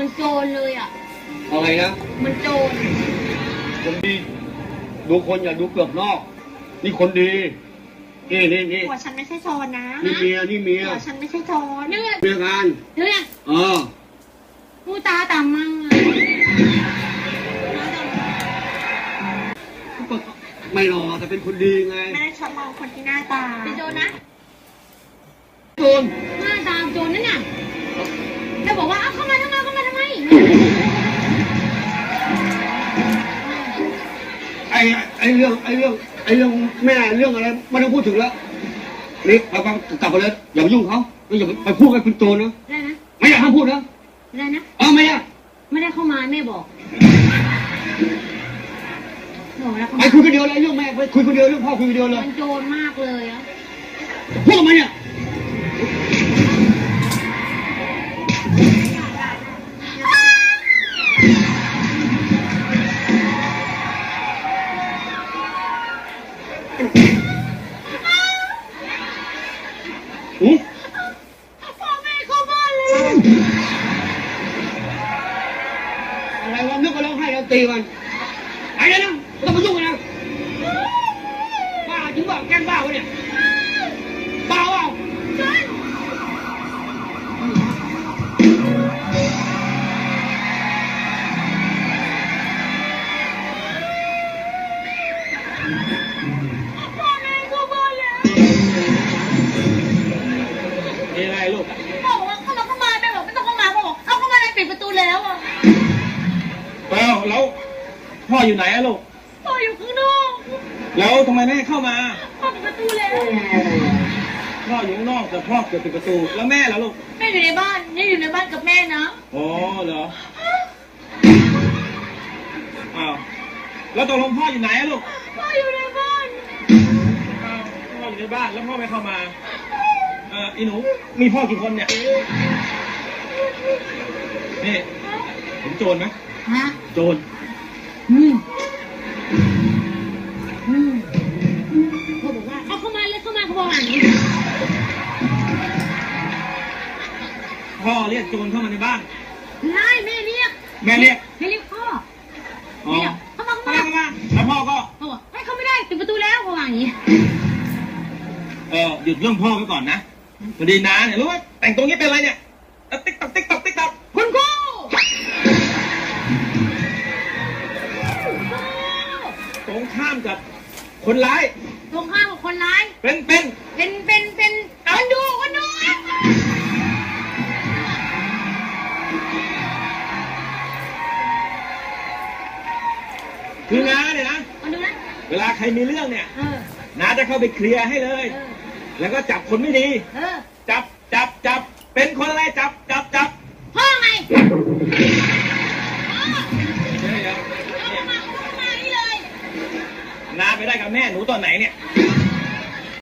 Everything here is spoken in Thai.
มันโจรเลยอะอะไรนะมันโจรคนดี ดูคนอย่าดูเปลือกนอก นี่คนดี นี่นี่นี่หัวฉันไม่ใช่โจรนะนี่เมียนี่เมียหัวฉันไม่ใช่โจรเนี่ยเมียงานเนี่ยเออผู้ตาต่ำมั่งอะไม่หรอแต่เป็นคนดีไง ไม่ได้ชอบมองคนที่หน้าตาเป็นโจรนะ ไอ้ไอ้เรื่องไอ้เรื่องไอ้เรื่องแม่เรื่องอะไรไม่ต้องพูดถึงแล้วนี่เอากลับไปเลยอย่าไปยุ่งเขาแล้วอย่าไปพูดกับคุณโจรนะได้นะไม่อยากห้ามพูดนะได้นะเออไม่อยากไม่ได้เข้ามาแม่บอกบอกแล้วเข้าไปมาคุยคนเดียวเลยเรื่องแม่ไปคุยคนเดียวเรื่องพ่อคุยคนเดียวเลยมันโจรมากเลยอะพูดออกมาเนี่ย หืมพ่อแม่เข้าบ้านเลยอะไรวะนึกว่าร้องไห้แล้วตีมันไอ้เนี่ยนะไม่ต้องมายุ่งกันนะบ้าจริงเปล่าแกล้งบ้าวะเนี่ยบ้าเปล่า มีอะไรลูกพ่อบอกว่าเข้ามาเข้ามาแม่บอกไม่ต้องเข้ามาพ่อบอกเอาเข้ามาเลยปิดประตูแล้วอะเอ้าแล้วพ่ออยู่ไหนอะลูก พ่ออยู่ข้างนอกแล้วทำไมไม่ให้เข้ามา พ่อปิดประตูแล้วพ่ออยู่ข้างนอกแต่พ่อเกิดปิดประตู แล้วแม่ล่ะลูก แม่อยู่ในบ้านนี่อยู่ในบ้านกับแม่นะอ๋อเหรอ อ้าว แล้วตกลงพ่ออยู่ไหนอะลูก พ่ออยู่ในบ้านอ้าวพ่ออยู่ในบ้านแล้วพ่อไม่เข้ามา เอออีหนู มีพ่อกี่คนเนี่ย นี่เห็นโจรไหมฮะโจรอืมอืมพ่อบอกว่าเอาเข้ามาเลยเข้ามาเขาบอกอย่างนี้พ่อเรียกโจรเข้ามาในบ้านไล่แม่เรียกแม่เรียกแม่เรียกพ่ออ๋อเรียกเข้ามาเข้าเข้ามามาเข้ามาแล้วพ่อก็ เขาบอกให้เขาไม่ได้ปิดประตูแล้วเขาว่าอย่างนี้ เออหยุดเรื่องพ่อไว้ก่อนนะ พอดีนะเนี่ยรู้ว่าแต่งตัวงี้เป็นอะไรเนี่ยเอ้าติ๊กตักติ๊กตักติ๊กตักคุณครูตรงข้ามกับคนร้าย ตรงข้ามกับคนร้าย เป็นเป็นเป็นเป็นเป็นคนดูคนดูคือน้าเนี่ยนะคนดูนะเวลาใครมีเรื่องเนี่ยเออน้าจะเข้าไปเคลียร์ให้เลย เออ แล้วก็จับคนไม่ดี เออจับจับจับ เป็นคนอะไรจับจับจับพ่อไงเดี๋ยวเดี๋ยวเอาเนี่ยมาเอามานี่เลยน้าไปได้กับแม่หนูตอนไหนเนี่ยเ